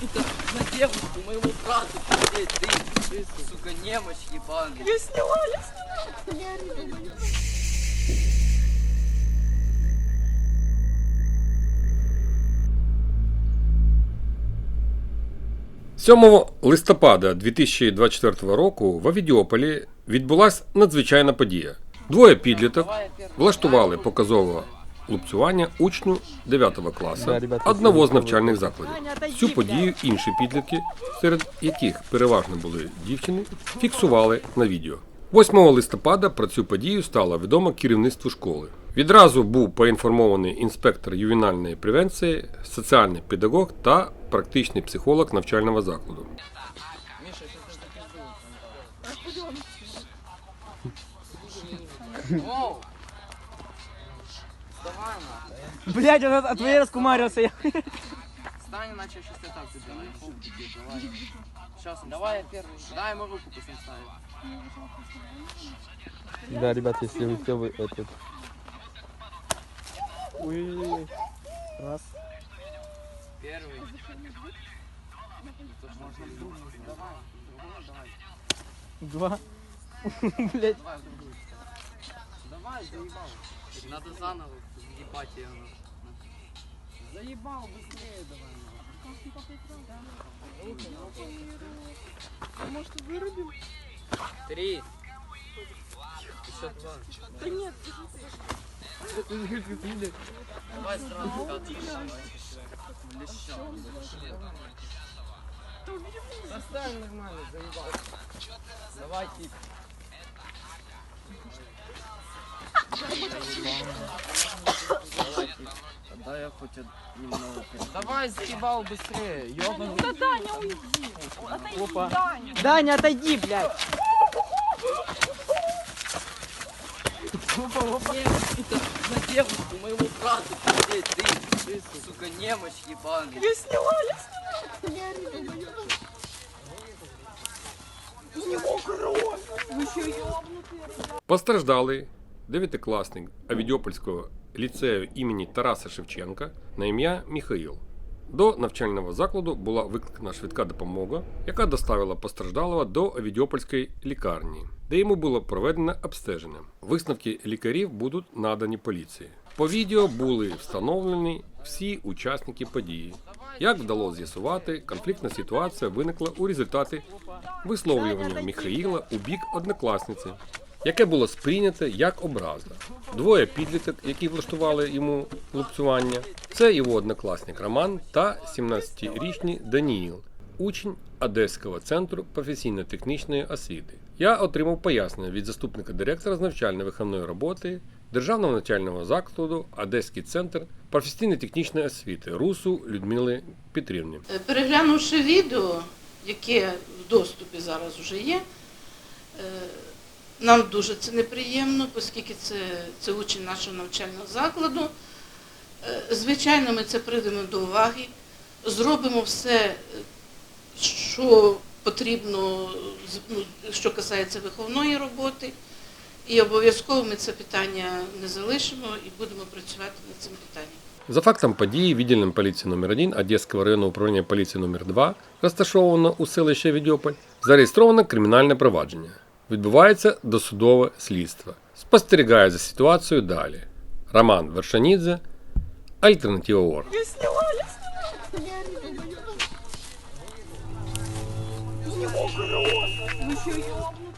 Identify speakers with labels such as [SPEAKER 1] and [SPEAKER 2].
[SPEAKER 1] сука, на девушку моему брату пиздеть, ты, ты, сука, немощь ебаный. Я сняла, я
[SPEAKER 2] 7 листопада 2024 року в Авідіополі відбулася надзвичайна подія. Двоє підліток влаштували показове лупцювання учню 9 класу одного з навчальних закладів. Цю подію інші підлітки, серед яких переважно були дівчини, фіксували на відео. 8 листопада про цю подію стало відомо керівництву школи. Відразу був поінформований інспектор ювенальної превенції, соціальний педагог та практичний психолог навчального закладу.
[SPEAKER 3] Блять, он от, от твоей раскумарился. я.
[SPEAKER 1] Встань, иначе я сейчас я так сделаю. Фу, давай. Сейчас, давай я первый. Дай ему руку пусть он ставит.
[SPEAKER 3] Да, ребят, если вы все вы этот... Ой, раз.
[SPEAKER 1] Первый.
[SPEAKER 3] Два. Блять.
[SPEAKER 1] Давай, заебал. Надо заново ебать ее. Заебал, быстрее давай.
[SPEAKER 4] Может, вырубим?
[SPEAKER 1] Три. Еще два.
[SPEAKER 4] Да нет,
[SPEAKER 1] Давай сразу катышь. Леща. Оставь нормально, заебал. Давай, тип. Дай я хоть немного. Давай, заебал быстрее, ёбаный.
[SPEAKER 4] да Даня, уйди. Отойди,
[SPEAKER 3] Опа.
[SPEAKER 4] Даня.
[SPEAKER 3] Даня, отойди, блядь.
[SPEAKER 1] Опа, опа. сука, на девушку брату пиздеть, ты, ты, сука, немощь ебаный.
[SPEAKER 4] Я сняла, я сняла. У него кровь. Вы что, ёбнутые?
[SPEAKER 2] Постраждалий дев'ятикласник Авідіопольського ліцею імені Тараса Шевченка на ім'я Міхаїл. До навчального закладу була викликана швидка допомога, яка доставила постраждалого до Авідіопольської лікарні, де йому було проведено обстеження. Висновки лікарів будуть надані поліції. По відео були встановлені всі учасники події. Як вдалося з'ясувати, конфліктна ситуація виникла у результаті висловлювання Міхаїла у бік однокласниці, яке було сприйняте як образа. Двоє підліток, які влаштували йому лупцювання, це його однокласник Роман та 17-річний Даніїл, учень Одеського центру професійно-технічної освіти. Я отримав пояснення від заступника директора з навчально-виховної роботи Державного навчального закладу Одеський центр професійно-технічної освіти РУСу Людмили Петрівни.
[SPEAKER 5] Е, Переглянувши відео, яке в доступі зараз вже є, нам дуже це неприємно, оскільки це, це учень нашого навчального закладу. Е, Звичайно, ми це прийдемо до уваги, зробимо все, е, що потрібно, ну, що касається виховної роботи. І обов'язково ми це питання не залишимо і будемо працювати над цим питанням.
[SPEAKER 2] За фактом події відділом поліції номер 1 Одеського районного управління поліції номер 2 розташовано у селищі Відьополь, зареєстровано кримінальне провадження. Відбувається досудове слідство. Спостерігає за ситуацією далі. Роман Вершанідзе, Альтернатива Орг.
[SPEAKER 4] Я сняла, я сняла. У него кровь. Вы что, ёбнутые?